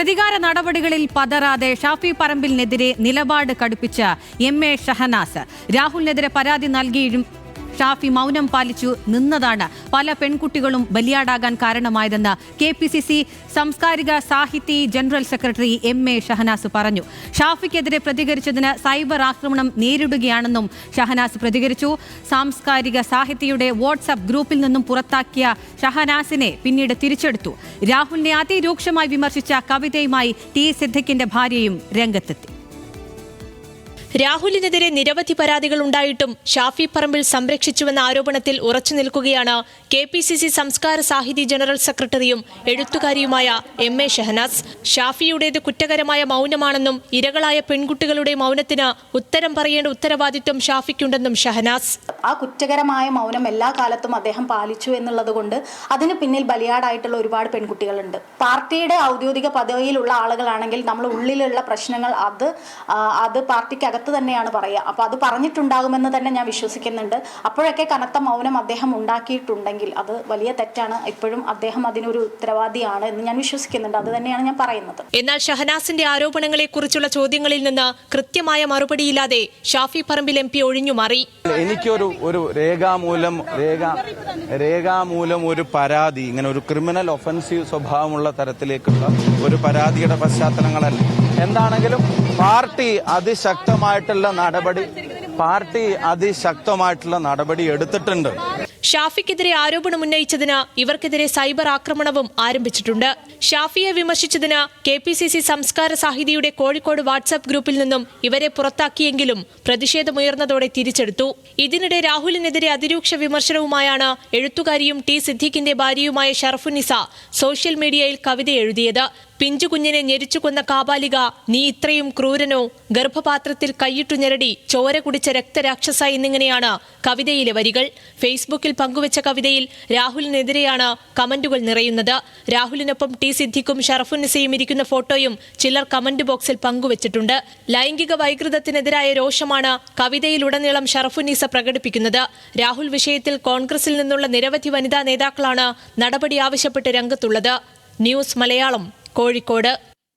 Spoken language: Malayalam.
പ്രതികാര നടപടികളിൽ പതറാതെ ഷാഫി പറമ്പിലിനെതിരെ നിലപാട് കടുപ്പിച്ച എം എ ഷഹനാസ്. രാഹുലിനെതിരെ പരാതി നൽകിയും ഷാഫി മൗനം പാലിച്ചു നിന്നതാണ് പല പെൺകുട്ടികളും ബലിയാടാകാൻ കാരണമായതെന്ന് കെ പി സി സി സാംസ്കാരിക സാഹിത്യ general secretary M A Shahanas പറഞ്ഞു. ഷാഫിക്കെതിരെ പ്രതികരിച്ചതിന് സൈബർ ആക്രമണം നേരിടുകയാണെന്നും ഷഹനാസ് പ്രതികരിച്ചു. സാംസ്കാരിക സാഹിത്യയുടെ വാട്സ്ആപ്പ് ഗ്രൂപ്പിൽ നിന്നും പുറത്താക്കിയ ഷഹനാസിനെ പിന്നീട് തിരിച്ചെടുത്തു. രാഹുലിനെ അതിരൂക്ഷമായി വിമർശിച്ച കവിതയുമായി ടി സിദ്ദിഖിന്റെ ഭാര്യയും രംഗത്തെത്തി. രാഹുലിനെതിരെ നിരവധി പരാതികൾ ഉണ്ടായിട്ടും ഷാഫി പറമ്പിൽ സംരക്ഷിച്ചുവെന്ന ആരോപണത്തിൽ ഉറച്ചു നിൽക്കുകയാണ് കെ പി സി സി സംസ്കാര സാഹിതി ജനറൽ സെക്രട്ടറിയും എഴുത്തുകാരിയുമായ എം എ ഷഹനാസ്. ഷാഫിയുടേത് കുറ്റകരമായ മൗനമാണെന്നും ഇരകളായ പെൺകുട്ടികളുടെ മൗനത്തിന് ഉത്തരം പറയേണ്ട ഉത്തരവാദിത്വം ഷാഫിക്കുണ്ടെന്നും ഷഹനാസ്. ആ കുറ്റകരമായ മൗനം എല്ലാ കാലത്തും അദ്ദേഹം പാലിച്ചു എന്നുള്ളത് കൊണ്ട് അതിന് പിന്നിൽ ബലിയാടായിട്ടുള്ള ഒരുപാട് പെൺകുട്ടികളുണ്ട്. പാർട്ടിയുടെ ഔദ്യോഗിക പദവിയിലുള്ള ആളുകളാണെങ്കിൽ നമ്മൾ ഉള്ളിലുള്ള പ്രശ്നങ്ങൾ അത് അത് പാർട്ടിക്ക് അകത്ത് തന്നെയാണ് പറയുക. അപ്പോൾ അത് പറഞ്ഞിട്ടുണ്ടാകുമെന്ന് തന്നെ ഞാൻ വിശ്വസിക്കുന്നുണ്ട്. അപ്പോഴൊക്കെ കനത്ത മൗനം അദ്ദേഹം ഉണ്ടാക്കിയിട്ടുണ്ടെങ്കിൽ അത് വലിയ തെറ്റാണ്. ഇപ്പോഴും അദ്ദേഹം അതിനൊരു ഉത്തരവാദിയാണ് എന്ന് ഞാൻ വിശ്വസിക്കുന്നുണ്ട്. അത് തന്നെയാണ് ഞാൻ പറയുന്നത്. എന്നാൽ ഷഹനാസിന്റെ ആരോപണങ്ങളെ കുറിച്ചുള്ള ചോദ്യങ്ങളിൽ നിന്ന് കൃത്യമായ മറുപടിയില്ലാതെ ഷാഫി പറമ്പിൽ എം പി ഒഴിഞ്ഞുമാറി എനിക്കൊരു ഒരു രേഖാമൂലം രേഖ രേഖാമൂലം ഒരു പരാതി ഇങ്ങനെ ഒരു ക്രിമിനൽ ഒഫൻസീവ് സ്വഭാവമുള്ള തരത്തിലേക്കുള്ള ഒരു പരാതിയുടെ പശ്ചാത്തലങ്ങളല്ല. എന്താണെങ്കിലും പാർട്ടി അതിശക്തമായിട്ടുള്ള നടപടി പാർട്ടി അതിശക്തമായിട്ടുള്ള നടപടി എടുത്തിട്ടുണ്ട്. ഷാഫിക്കെതിരെ ആരോപണം ഉന്നയിച്ചതിന് ഇവർക്കെതിരെ സൈബർ ആക്രമണവും ആരംഭിച്ചിട്ടുണ്ട്. ഷാഫിയെ വിമർശിച്ചതിന് കെ പി സി സി സംസ്കാര സാഹിതിയുടെ കോഴിക്കോട് വാട്സ്ആപ്പ് ഗ്രൂപ്പിൽ നിന്നും ഇവരെ പുറത്താക്കിയെങ്കിലും പ്രതിഷേധമുയർന്നതോടെ തിരിച്ചെടുത്തു. ഇതിനിടെ രാഹുലിനെതിരെ അതിരൂക്ഷ വിമർശനവുമായാണ് എഴുത്തുകാരിയും ടി സിദ്ദീഖിന്റെ ഭാര്യയുമായ ഷറഫുനിസ സോഷ്യൽ മീഡിയയിൽ കവിത എഴുതിയത്. പിഞ്ചു കുഞ്ഞിനെ കാബാലിക നീ ഇത്രയും ക്രൂരനോ? ഗർഭപാത്രത്തിൽ കൈയിട്ടു ഞെരടി ചോര കുടിച്ച രക്തരാക്ഷസ എന്നിങ്ങനെയാണ് കവിതയിലെ വരികൾ. ഫേസ്ബുക്കിൽ പങ്കുവച്ച കവിതയിൽ രാഹുലിനെതിരെയാണ് കമന്റുകൾ നിറയുന്നത്. രാഹുലിനൊപ്പം ടി സിദ്ദിഖും ഷറഫുനിസയും ഇരിക്കുന്ന ഫോട്ടോയും ചിലർ കമന്റ് ബോക്സിൽ പങ്കുവച്ചിട്ടുണ്ട്. ലൈംഗിക വൈകൃതത്തിനെതിരായ രോഷമാണ് കവിതയിലുടനീളം ഷറഫുനിസ പ്രകടിപ്പിക്കുന്നത്. രാഹുൽ വിഷയത്തിൽ കോൺഗ്രസിൽ നിന്നുള്ള നിരവധി വനിതാ നേതാക്കളാണ് നടപടി ആവശ്യപ്പെട്ട് രംഗത്തുള്ളത്. ന്യൂസ് മലയാളം കോഴിക്കോട്